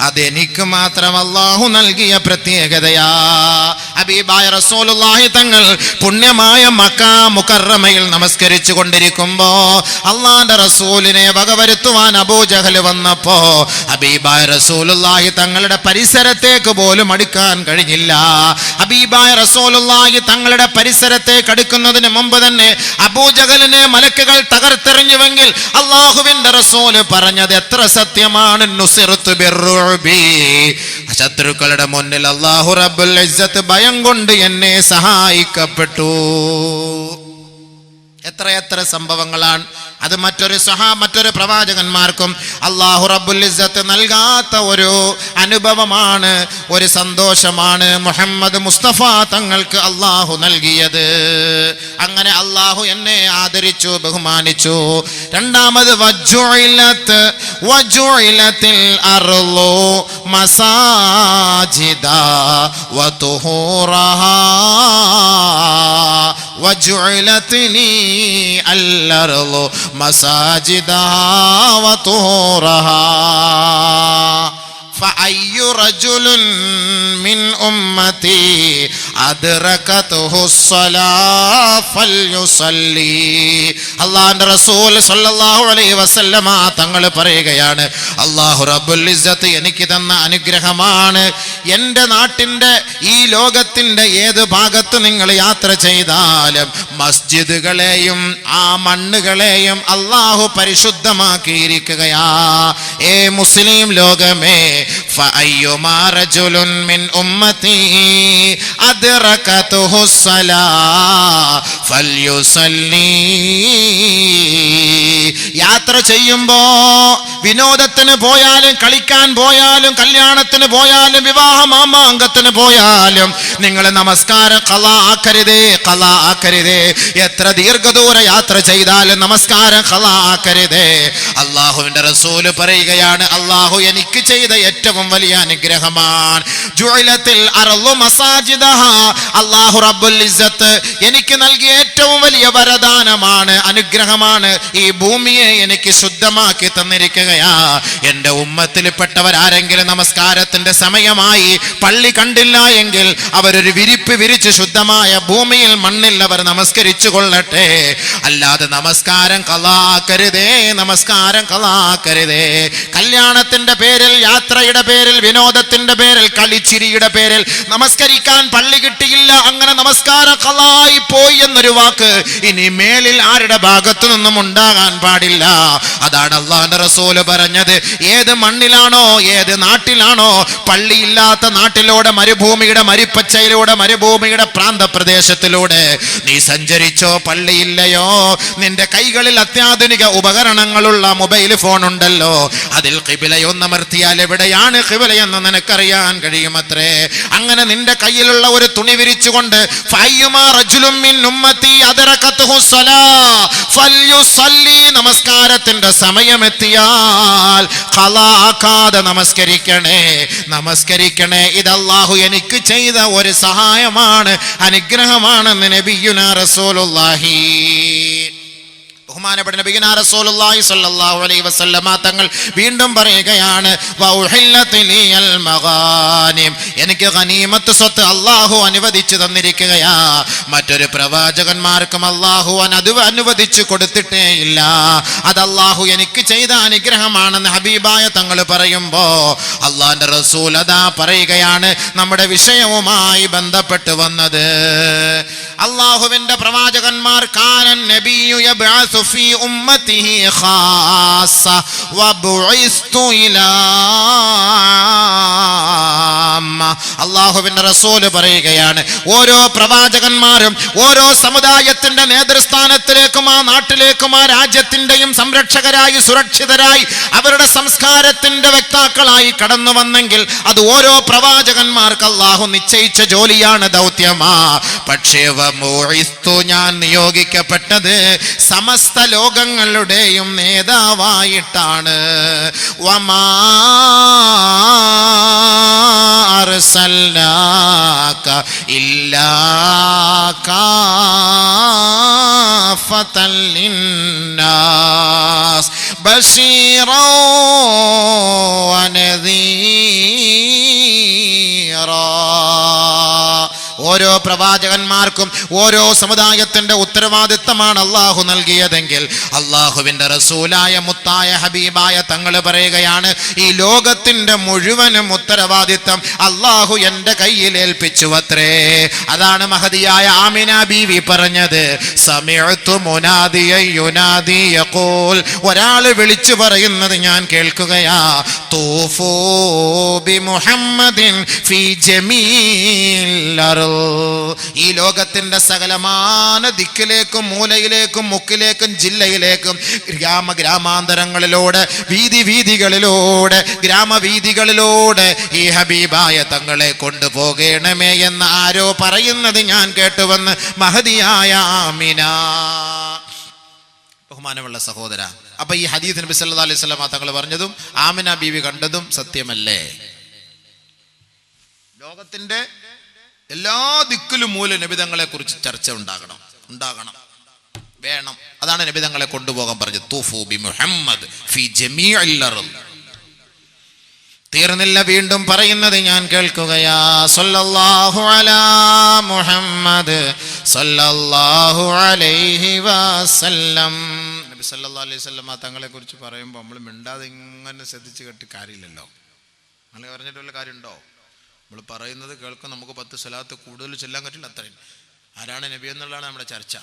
അതെനിക്ക് മാത്രം അള്ളാഹു നൽകിയ പ്രത്യേകതയാ. ഹബീബായ റസൂലുള്ളാഹി തങ്ങൾ പുണ്യമായ മക്ക മുക്കറമയിൽ നമസ്കരിച്ചു കൊണ്ടിരിക്കുമ്പോ അള്ളാന്റെ റസൂലിനെ വകവരുത്തുവാൻ അബൂജഹൽ വന്നപ്പോ ഹബീബായ റസൂലുള്ളാഹി തങ്ങളുടെ പരിസരത്തേക്ക് പോലും അടുക്കാൻ കഴിഞ്ഞില്ല ഹബീബായ റസൂലുള്ളാഹി തങ്ങളുടെ പരിസരത്തേക്ക് അടുക്കുന്നതിന് മുമ്പ് തന്നെ അബൂജഹലിനെ മലക്കുകൾ തകർത്തെറിഞ്ഞുവെങ്കിൽ അള്ളാഹുവിന്റെ റസൂൽ പറഞ്ഞത് എത്ര സത്യമാണ് നുസിറത്തു ബിർറുബി. ശത്രുക്കളുടെ മുന്നിൽ അള്ളാഹു റബ്ബുൽ ഇസ്സത്ത് ഭയം കൊണ്ട് എന്നെ സഹായിക്കപ്പെട്ടു. എത്ര എത്ര സംഭവങ്ങളാണ്. അത് മറ്റൊരു സഹാ മറ്റൊരു പ്രവാചകന്മാർക്കും അള്ളാഹു റബ്ബുൽ ഇസ്സത്ത് നൽകാത്ത ഒരു അനുഭവമാണ് ഒരു സന്തോഷമാണ് മുഹമ്മദ് മുസ്തഫ തങ്ങൾക്ക് അള്ളാഹു നൽകിയത്. അങ്ങനെ അള്ളാഹു എന്നെ ആദരിച്ചു ബഹുമാനിച്ചു. രണ്ടാമത് വജുഇലത്ത് وجعلت الأرض مساجدا وطهورها. وجعلت الأرض مساجدا وطهورها. فأي رجل من أمتي റസൂൽ സല്ലല്ലാഹു അലൈഹി തങ്ങൾ പറയുകയാണ് അള്ളാഹു റബ്ബുൽ ഇസ്സത്ത് എനിക്ക് തന്ന അനുഗ്രഹമാണ്. എന്റെ നാട്ടിന്റെ ഈ ലോകത്തിന്റെ ഏത് ഭാഗത്ത് നിങ്ങൾ യാത്ര ചെയ്താലും മസ്ജിദുകളെയും ആ മണ്ണുകളെയും അള്ളാഹു പരിശുദ്ധമാക്കിയിരിക്കുകയാ. ഏ മുസ്ലിം ലോകമേ فأيما رجل من أمتي أدركته الصلاة فليصلي യാത്ര ചെയ്യുമ്പോ വിനോദത്തിന് പോയാലും കളിക്കാൻ പോയാലും കല്യാണത്തിന് പോയാലും വിവാഹ മാമാങ്കത്തിന് പോയാലും നിങ്ങൾ നമസ്കാരം കല ആക്കരുതേ കല ആക്കരുതേ എത്ര ദീർഘദൂര യാത്ര ചെയ്താലും നമസ്കാരം കല ആക്കരുതേ അള്ളാഹുവിന്റെ റസൂൽ പറയുകയാണ് അള്ളാഹു എനിക്ക് ചെയ്ത ഏറ്റവും വലിയ അനുഗ്രഹമാണ്. അള്ളാഹു റബ്ബുൽ എനിക്ക് നൽകിയ ഏറ്റവും വലിയ വരദാനമാണ് അനുഗ്രഹമാണ്. ഈ ഭൂമിയെ എനിക്ക് ശുദ്ധമാക്കി തന്നിരിക്കുകയാ. എന്റെ ഉമ്മത്തിൽപ്പെട്ടവർ ആരെങ്കിലും നമസ്കാരത്തിന്റെ സമയമായി പള്ളി കണ്ടില്ല എങ്കിൽ അവരൊരു വിരിപ്പ് വിരിച്ച് ശുദ്ധമായ ഭൂമിയിൽ മണ്ണിൽ അവർ നമസ്കരിച്ചു കൊള്ളട്ടെ അല്ലാതെ നമസ്കാരം കലാക്കരുതേ. നമസ്കാരം കലാക്കരുതേ കല്യാണത്തിന്റെ പേരിൽ യാത്രയുടെ പേരിൽ വിനോദത്തിന്റെ പേരിൽ കളിച്ചിരിയുടെ പേരിൽ നമസ്കരിക്കാൻ പള്ളി കിട്ടിയില്ല. അങ്ങനെ നമസ്കാരം കലായി പോയി എന്നൊരു വാക്ക് ഇനി മേലിൽ ആരുടെ ഭാഗത്തു നിന്നും ഉണ്ടാകാൻ പാടില്ല. അതാണ് അള്ളാഹുന്റെ റസൂൽ പറഞ്ഞത്. ഏത് മണ്ണിലാണോ ഏത് നാട്ടിലാണോ പള്ളിയില്ലാത്ത നാട്ടിലൂടെ മരുഭൂമിയുടെ മരുപ്പച്ചയിലൂടെ മരുഭൂമിയുടെ പ്രാന്തപ്രദേശത്തിലൂടെ നീ സഞ്ചരിച്ചോ? പള്ളിയില്ലയോ? നിന്റെ കൈകളിൽ അത്യാധുനിക ഉപകരണങ്ങളുള്ള മൊബൈൽ ഫോൺ ഉണ്ടല്ലോ അതിൽ കിബിലയൊന്നമർത്തിയാൽ എവിടെയാണ് കിബിലയെന്ന് നിനക്കറിയാൻ കഴിയുമത്രേ? അങ്ങനെ നിന്റെ കയ്യിലുള്ള ഒരു തുണി വിരിച്ചുകൊണ്ട് നമസ്കാരത്തിന്റെ സമയമെത്തിയാൽ നമസ്കരിക്കണേ. നമസ്കരിക്കണേ ഇത് അല്ലാഹു എനിക്ക് ചെയ്ത ഒരു സഹായമാണ് അനുഗ്രഹമാണ് നബിയുന റസൂലുള്ളാഹി. ബഹുമാനപ്പെട്ട നബിഗിന റസൂലുള്ളാഹി സ്വല്ലല്ലാഹു അലൈഹി വസല്ലമ തങ്ങൾ വീണ്ടും പറയുകയാണ് വൗഹില്ലത്ത് ലിയൽ മഗാനിം. എനിക്ക് ഗനീമത്ത് സ്വത്ത് അല്ലാഹു അനുവദിച്ചു തന്നിരിക്കുകയാ. മറ്റൊരു പ്രവാചകന്മാർക്കും അല്ലാഹു അത് അനുവദിച്ചു കൊടുത്തിട്ടേ ഇല്ല. അത് അല്ലാഹു എനിക്ക് ചെയ്ത അനുഗ്രഹമാണെന്ന് ഹബീബായ തങ്ങൾ പറയുമ്പോ അള്ളാന്റെ റസൂൽ അതാ പറയുകയാണ് നമ്മുടെ വിഷയവുമായി ബന്ധപ്പെട്ട് വന്നത്. അള്ളാഹുവിന്റെ പ്രവാചകന്മാർ കാനൻ നബിയു യബ്അസു ഫീ ഉമ്മത്തിഹി ഖാസ വബുഇസ്തു ഇലാ അള്ളാഹുവിന്റെ റസൂൽ പറയുകയാണ്. ഓരോ പ്രവാചകന്മാരും ഓരോ സമുദായത്തിന്റെ നേതൃസ്ഥാനത്തിലേക്കും ആ നാട്ടിലേക്കും ആ രാജ്യത്തിന്റെയും സംരക്ഷകരായി സുരക്ഷിതരായി അവരുടെ സംസ്കാരത്തിന്റെ വ്യക്താക്കളായി കടന്നു വന്നെങ്കിൽ അത് ഓരോ പ്രവാചകന്മാർക്ക് അള്ളാഹു നിശ്ചയിച്ച ജോലിയാണ് ദൗത്യമാ. പക്ഷേ ഞാൻ നിയോഗിക്കപ്പെട്ടത് സമസ്ത ലോകങ്ങളുടെയും നേതാവായിട്ടാണ്. വമാ أرسلناك إلا كافة للناس بشيرا ونذيرا. പ്രവാചകന്മാർക്കും ഓരോ സമുദായത്തിന്റെ ഉത്തരവാദിത്തമാണ് അള്ളാഹു നൽകിയതെങ്കിൽ അള്ളാഹുവിന്റെ റസൂലായ മുത്തായ ഹബീബായ തങ്ങൾ പറയുകയാണ് ഈ ലോകത്തിന്റെ മുഴുവനും ഉത്തരവാദിത്തം അള്ളാഹു എന്റെ കയ്യിൽ ഏൽപ്പിച്ചു അത്രേ അതാണ് മഹതിയായ ആമിന ബീവി പറഞ്ഞത് സമയത്തു മുനാദിയ യുനാദി യഖൂൽ ഒരാൾ വിളിച്ചു പറയുന്നത് ഞാൻ കേൾക്കുകയാ തൂഫൂ ബി മുഹമ്മദിൻ ഫീ അർൾ. ഈ ലോകത്തിന്റെ സകലമാന ദിക്കിലേക്കും മൂലയിലേക്കും മുക്കിലേക്കും ജില്ലയിലേക്കും ഗ്രാമ ഗ്രാമാന്തരങ്ങളിലൂടെ വീതി വീതികളിലൂടെ ഗ്രാമവീതികളിലൂടെ ഈ ഹബീബായ തങ്ങളെ കൊണ്ടുപോകണമേ എന്ന് ആരോ പറയുന്നത് ഞാൻ കേട്ടുവന്ന് മഹതിയായ ആമിന. ബഹുമാനമുള്ള സഹോദര അപ്പൊ ഈ ഹദീദ് നബി സല്ലാ അലൈഹി വസല്ലം തങ്ങൾ പറഞ്ഞതും ആമിന ബീവി കണ്ടതും സത്യമല്ലേ? ലോകത്തിന്റെ എല്ലാ ദിക്കിലും മൂല നബിതങ്ങളെ കുറിച്ച് ചർച്ച ഉണ്ടാകണം. ഉണ്ടാകണം. വേണം. അതാണ് നബിതങ്ങളെ കൊണ്ടുപോകാൻ പറഞ്ഞത്. തൂഫു ബി മുഹമ്മദ് ഫി തീർന്നില്ല വീണ്ടും പറയുന്നത് ഞാൻ കേൾക്കുകയാ. സല്ലല്ലാഹു അലാ മുഹമ്മദ് സല്ലല്ലാഹു അലൈഹി വസല്ലം. നബി സല്ലല്ലാഹു അലൈഹി വസല്ലം തങ്ങളെ കുറിച്ച് പറയുമ്പോൾ നമ്മൾ മിണ്ടാതെ ഇങ്ങനെ ശ്രദ്ധിച്ച് കെട്ടി കാര്യമില്ലല്ലോ. അങ്ങനെ പറഞ്ഞിട്ട് വല്ല കാര്യമുണ്ടോ? നമ്മൾ പറയുന്നത് കേൾക്കും നമുക്ക് പത്ത് സ്വലാത്ത് കൂടുതൽ ചെല്ലാൻ പറ്റില്ല അത്രയും. ആരാണ് നബി എന്നുള്ളതാണ് നമ്മുടെ ചർച്ച.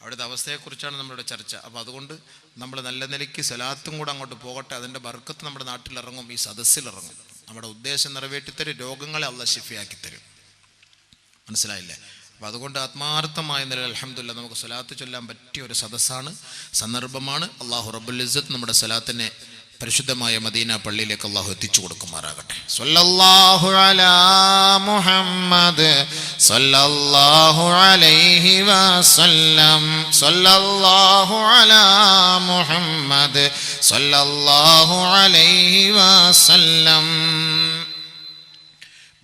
അവിടുത്തെ അവസ്ഥയെക്കുറിച്ചാണ് നമ്മുടെ ചർച്ച. അപ്പോൾ അതുകൊണ്ട് നമ്മൾ നല്ല നിലയ്ക്ക് സലാത്തും കൂടെ അങ്ങോട്ട് പോകട്ടെ. അതിന്റെ ബർക്കത്ത് നമ്മുടെ നാട്ടിലിറങ്ങും ഈ സദസ്സിലിറങ്ങും. നമ്മുടെ ഉദ്ദേശം നിറവേറ്റിത്തരും രോഗങ്ങളെ അള്ള ശിഫിയാക്കി തരും മനസ്സിലായില്ലേ? അപ്പോൾ അതുകൊണ്ട് ആത്മാർത്ഥമായ നിലയിൽ അലഹമില്ല നമുക്ക് സ്വലാത്ത് ചൊല്ലാൻ പറ്റിയ ഒരു സദസ്സാണ് സന്ദർഭമാണ്. അള്ളാഹു റബുൽ ഇസ്സത്ത് നമ്മുടെ സ്വലാത്തിനെ പരിശുദ്ധമായ മദീന പള്ളിയിലേക്ക് അള്ളാഹു എത്തിച്ചു കൊടുക്കുമാറാകട്ടെ. സല്ലല്ലാഹു അലാ മുഹമ്മദ് സല്ലല്ലാഹു അലൈഹി വസല്ലം. സല്ലല്ലാഹു അലാ മുഹമ്മദ് സല്ലല്ലാഹു അലൈഹി വസല്ലം.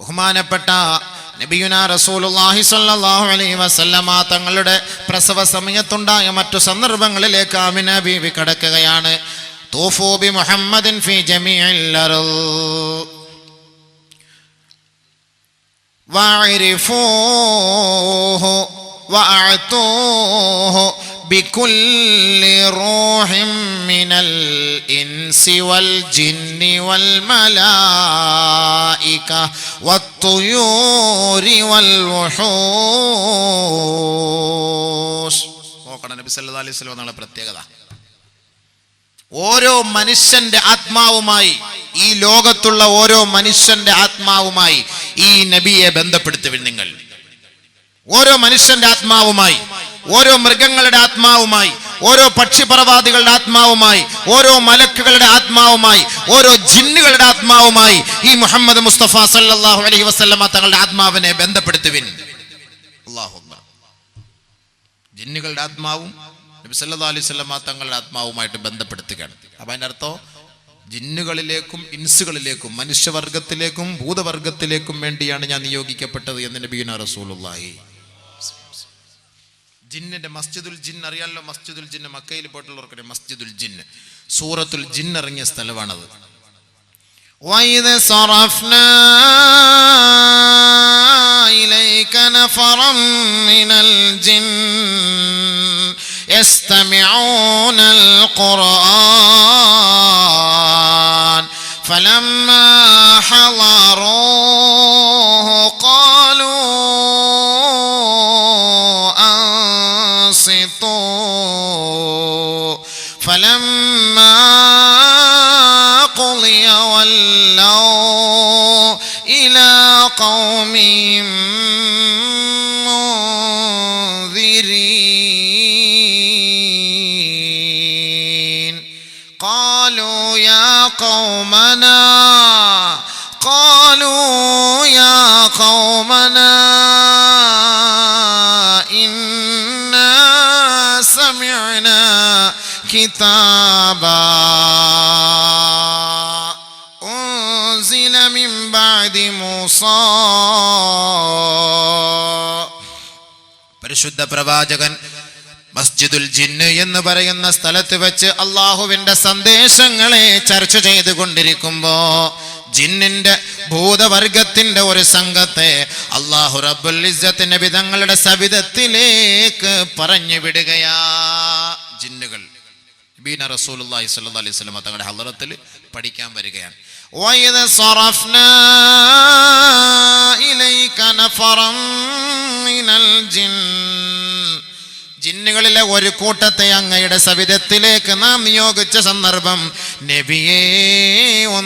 ബഹുമാനപ്പെട്ട നബിയുന റസൂലുള്ളാഹി സ്വല്ലല്ലാഹു അലൈഹി വസല്ലമ തങ്ങളുടെ പ്രസവ സമയത്തുണ്ടായ മറ്റു സന്ദർഭങ്ങളിലേക്ക് ആമിന ബീവി കടക്കുകയാണ്. തൂഫൂ ബി മുഹമ്മദിൻ ഫി ജമീഇൽ അർള് وعرفوه وأعطوه بكل روح من الإنس والجن والملائكة والطيور والوحوش നോക്കണം നബി സല്ലല്ലാഹു അലൈഹി വസല്ലം എന്നുള്ള പ്രത്യേകത ഓരോ മനുഷ്യന്റെ ആത്മാവുമായി ഈ ലോകത്തുള്ള ഓരോ മനുഷ്യന്റെ ആത്മാവുമായി ഈ നബിയെ ബന്ധപ്പെടുത്തുവിൻ നിങ്ങൾ. ഓരോ മനുഷ്യന്റെ ആത്മാവുമായി ഓരോ മൃഗങ്ങളുടെ ആത്മാവുമായി ഓരോ പക്ഷിപറവാദികളുടെ ആത്മാവുമായി ഓരോ മലക്കുകളുടെ ആത്മാവുമായി ഓരോ ജിന്നുകളുടെ ആത്മാവുമായി ഈ മുഹമ്മദ് മുസ്തഫ സല്ലാഹു അലൈഹി വസ്ലമ തങ്ങളുടെ ആത്മാവിനെ ബന്ധപ്പെടുത്തുവിൻ. ജിന്നുകളുടെ ആത്മാവും നബി സല്ലല്ലാഹു അലൈഹി വസല്ലമ തങ്ങളുടെ ആത്മാവുമായിട്ട് ബന്ധപ്പെടുത്തുകയാണ് അപ്പം അതിൻ്റെ അർത്ഥം ജിന്നുകളിലേക്കും ഇൻസുകളിലേക്കും മനുഷ്യവർഗത്തിലേക്കും ഭൂതവർഗത്തിലേക്കും വേണ്ടിയാണ് ഞാൻ നിയോഗിക്കപ്പെട്ടത് എന്ന് നബീന റസൂലുള്ളാഹി ജിന്നിന്റെ മസ്ജിദുൽ ജിൻ അറിയാലോ മസ്ജിദുൽ ജിന്ന് മക്കയിൽ പോയിട്ടുള്ളവർക്കറിയാം മസ്ജിദുൽ ജിന്ന് സൂറത്തുൽ ജിൻ ഇറങ്ങിയ സ്ഥലമാണത് وإذ صرفنا إليك نفرا من الجن يستمعون القرآن فلما حضروه قالوا أنصتوا فلما قضي ولوا إلى قومهم كتابا أنزل من بعد موسى പരിശുദ്ധ പ്രവാചകൻ മസ്ജിദുൽ ജിന്ന് എന്ന് പറയുന്ന സ്ഥലത്ത് വെച്ച് അള്ളാഹുവിന്റെ സന്ദേശങ്ങളെ ചർച്ച ചെയ്തുകൊണ്ടിരിക്കുമ്പോ ജിന്നിന്റെ ഭൂതവർഗത്തിന്റെ ഒരു സംഘത്തെ അള്ളാഹു റബ്ബുൽ ഇസ്സത്ത് നബി തങ്ങളുടെ സവിധത്തിലേക്ക് പറഞ്ഞു വിടുകയാ ജിന്നുകൾ ബീന റസൂലുള്ളാഹി സ്വല്ലല്ലാഹി അലൈഹി വസല്ലം തങ്ങളുടെ ഹളറത്തിൽ പഠിക്കാൻ വരികയാണ്. സറഫ്നാ ഇലൈക മിനൽ ജിൻ. ജിന്നുകളിലെ ഒരു കൂട്ടത്തെ അങ്ങയുടെ സവിധത്തിലേക്ക് നാം നിയോഗിച്ച സന്ദർഭം നബിയേ